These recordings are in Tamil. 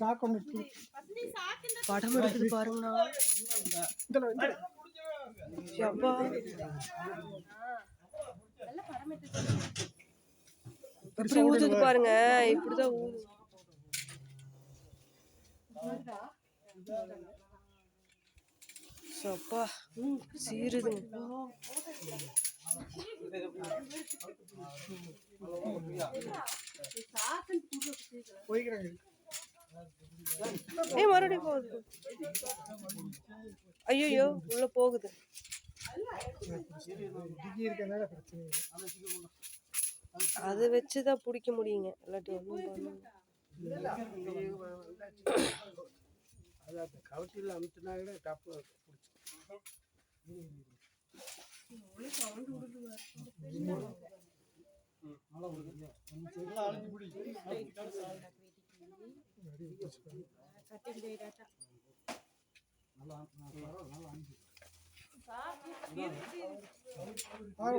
சாக்கு ஒன்று இருக்கு படம் எடுக்குது பாருங்கண்ணா அப்பா இப்படி ஊதுது பாருங்க. இப்படிதான் ஊது அப்பா சீருதுங்க போய்க்கிறாங்க. ஏய் மறுபடியும் போகுது ஐயோ உள்ள போகுது. அதை வச்சு தான் பிடிக்க முடியுங்க. இல்லாட்டி ஒன்றும் பண்ண அதான் கவுட்டியில் கூட டப்பு ஆறு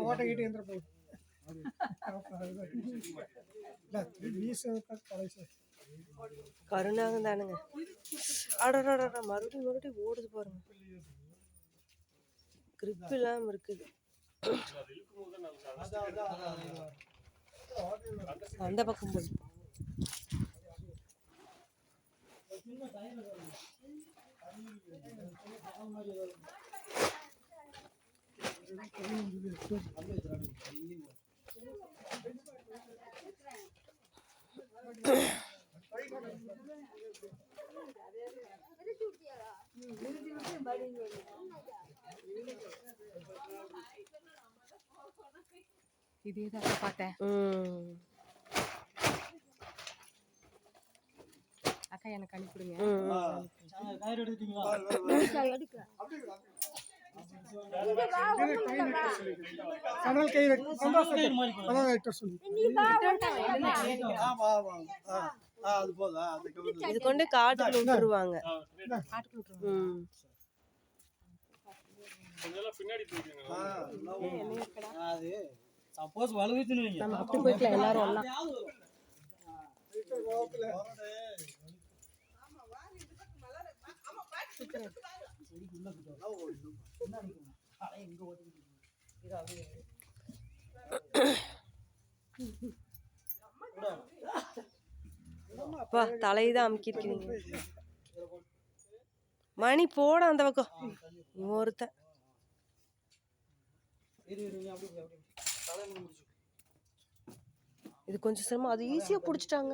ஓட்ட கிட்டே தானுங்க அடடா மறுபடியும் மறுபடியும் ஓடுது பாருங்க கிரிப் இல்லாம இருக்குது அந்த பக்கம் போய் இதே தான் பார்த்தேன். அக்கா எனக்கு அனுப்பிடுங்க கடல் கை இது கொண்டு காட்டுக்குள்ள விட்டுருவாங்க. சப்போஸ் வலுவிச்சுன்னு எல்லாரும் எல்லாம். அப்பா தலையதான் அமுக்கிருக்கிறீங்க மணி போட அந்த பக்கம். இவன் ஒருத்தன் இது கொஞ்சம் சிரமம். அது ஈஸியா புடிச்சிட்டாங்க.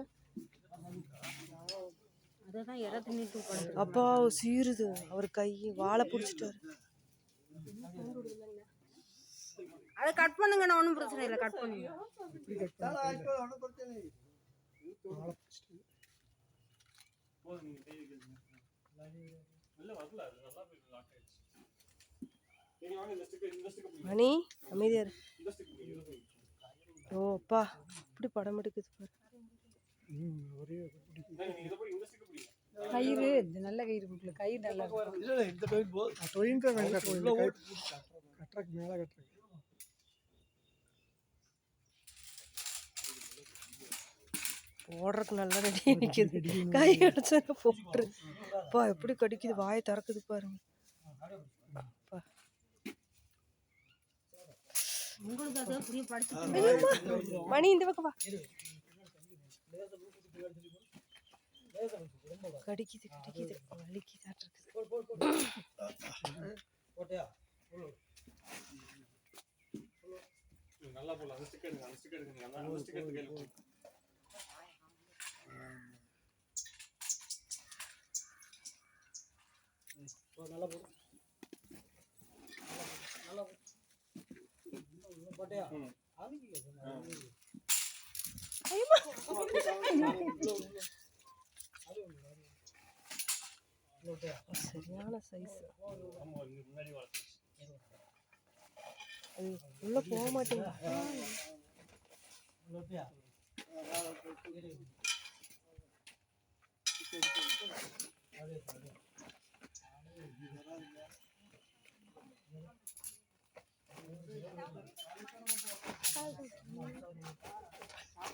இற அப்பா சீருது அவர் கை வாழை பிடிச்சிட்டாரு. அதை கட் பண்ணுங்க நான் ஒன்றும் பிரச்சனை இல்லை. கட் பண்ணுங்க. மணி அமைதியா இரு. ஓ அப்பா இப்படி படம் எடுக்குது பாரு. ஒரே கயிறு இது நல்ல கயிறு கொடுக்கல. கயிறு நல்லா இந்த டைம் போதும். டொயின் தான் வேண்டாம் கட்டுறக்கு மேலே கட்டுறக்கு போடுறதுக்கு நல்லா ரெடி நிக்குது. கை அடிச்சா போட்டுரு. அப்பா எப்படி கடிக்குது? வாயை திறக்குது பாருங்க. அப்பா. உங்களுக்கு அதை புரிய படிச்சு ஐயோம்மா. மணி இந்த நல்லா வா கடிக்குது கடிக்குது வலிக்குதாட்டு இருக்குது சரியான சைஸ் அது உள்ள போக மாட்டேங்குது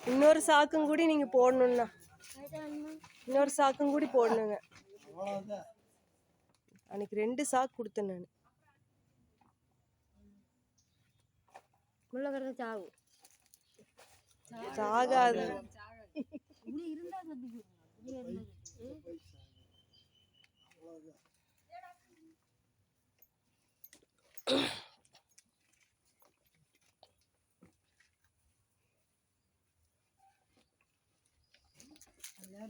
இன்னொரு சாக்கும் கூட நீங்கள் போடணும்ண்ணா இன்னொரு சாக்கும் கூட போடணுங்க. அன்னைக்கு ரெண்டு சாக்கு கொடுத்தேன் நான். முள்ளகரது சாகும் சாகாது. இருந்தா